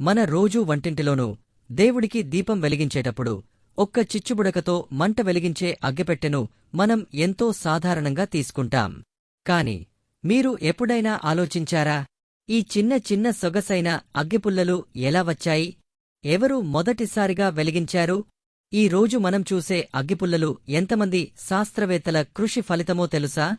మన రోజూ వంటింటిలోనూ దేవుడికి దీపం వెలిగించేటప్పుడు ఒక్క చిచ్చుబుడకతో మంట వెలిగించే అగ్గిపెట్టెను మనం ఎంతో సాధారణంగా తీసుకుంటాం. కాని మీరు ఎప్పుడైనా ఆలోచించారా? ఈ చిన్న చిన్న సొగసైన అగ్గిపుల్లలు ఎలా వచ్చాయి? ఎవరు మొదటిసారిగా వెలిగించారు? ఈ రోజు మనం చూసే అగ్గిపుల్లలు ఎంతమంది శాస్త్రవేత్తల కృషి ఫలితమో తెలుసా?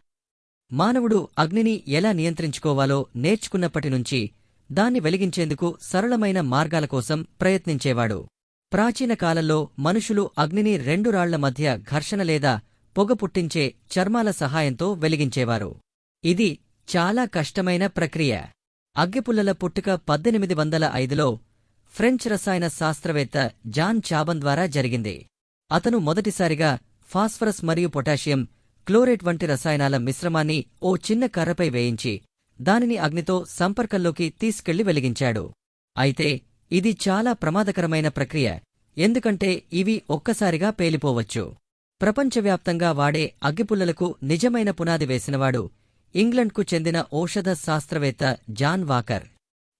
మానవుడు అగ్నిని ఎలా నియంత్రించుకోవాలో నేర్చుకున్నప్పటినుంచి దాన్ని వెలిగించేందుకు సరళమైన మార్గాల కోసం ప్రయత్నించేవాడు. ప్రాచీన కాలంలో మనుషులు అగ్నిని రెండు రాళ్ళ మధ్య ఘర్షణ లేదా పొగ పుట్టించే చర్మాల సహాయంతో వెలిగించేవారు. ఇది చాలా కష్టమైన ప్రక్రియ. అగ్గిపుల్లల పుట్టుక పద్దెనిమిది వందల ఐదులో ఫ్రెంచ్ రసాయన శాస్త్రవేత్త జాన్ చాబన్ ద్వారా జరిగింది. అతను మొదటిసారిగా ఫాస్ఫరస్ మరియు పొటాషియం క్లోరేట్ వంటి రసాయనాల మిశ్రమాన్ని ఓ చిన్న కర్రపై వేయించి దానిని అగ్నితో సంపర్కంలోకి తీసుకెళ్ళి వెలిగించాడు. అయితే ఇది చాలా ప్రమాదకరమైన ప్రక్రియ ఎందుకంటే ఇవి ఒక్కసారిగా పేలిపోవచ్చు. ప్రపంచవ్యాప్తంగా వాడే అగ్గిపుల్లలకు నిజమైన పునాది వేసినవాడు ఇంగ్లండ్కు చెందిన ఔషధ శాస్త్రవేత్త జాన్ వాకర్.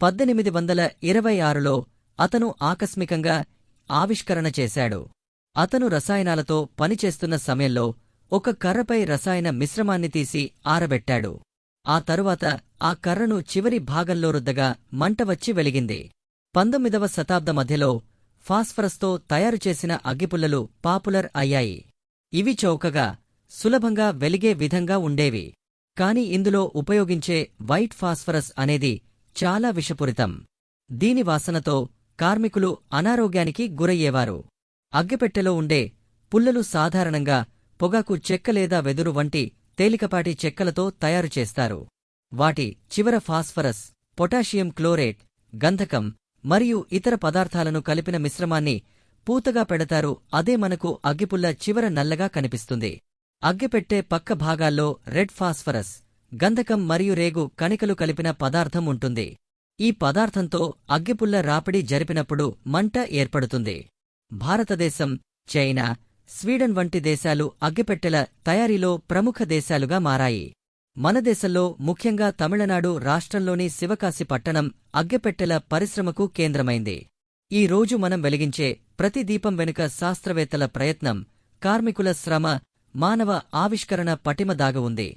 పద్దెనిమిది వందల ఇరవై ఆరులో అతను ఆకస్మికంగా ఆవిష్కరణ చేశాడు. అతను రసాయనాలతో పనిచేస్తున్న సమయంలో ఒక కర్రపై రసాయన మిశ్రమాన్ని తీసి ఆరబెట్టాడు. ఆ తరువాత ఆ కర్రను చివరి భాగంలో రుద్దగా మంట వచ్చి వెలిగింది. పంతొమ్మిదవ శతాబ్ద మధ్యలో ఫాస్ఫరస్తో తయారుచేసిన అగ్గిపుల్లలు పాపులర్ అయ్యాయి. ఇవి చౌకగా సులభంగా వెలిగే విధంగా ఉండేవి. కాని ఇందులో ఉపయోగించే వైట్ ఫాస్ఫరస్ అనేది చాలా విషపూరితం. దీని వాసనతో కార్మికులు అనారోగ్యానికి గురయ్యేవారు. అగ్గిపెట్టెలో ఉండే పుల్లలు సాధారణంగా పొగాకు చెక్క లేదా వెదురు వంటి తేలికపాటి చెక్కలతో తయారు చేస్తారు. వాటి చివర ఫాస్ఫరస్ పొటాషియం క్లోరేట్ గంధకం మరియు ఇతర పదార్థాలను కలిపిన మిశ్రమాన్ని పూతగా పెడతారు. అదే మనకు అగ్గిపుల్ల చివర నల్లగా కనిపిస్తుంది. అగ్గిపెట్టే పక్క భాగాల్లో రెడ్ ఫాస్ఫరస్ గంధకం మరియు రేగు కణికలు కలిపిన పదార్థం ఉంటుంది. ఈ పదార్థంతో అగ్గిపుల్ల రాపిడి జరిపినప్పుడు మంట ఏర్పడుతుంది. భారతదేశం చైనా స్వీడన్ వంటి దేశాలు అగ్గిపెట్టెల తయారీలో ప్రముఖ దేశాలుగా మారాయి. మన దేశంలో ముఖ్యంగా తమిళనాడు రాష్ట్రంలోని శివకాశి పట్టణం అగ్గిపెట్టెల పరిశ్రమకు కేంద్రమైంది. ఈ రోజు మనం వెలిగించే ప్రతి దీపం వెనుక శాస్త్రవేత్తల ప్రయత్నం కార్మికుల శ్రమ మానవ ఆవిష్కరణ పటిమ దాగ ఉంది.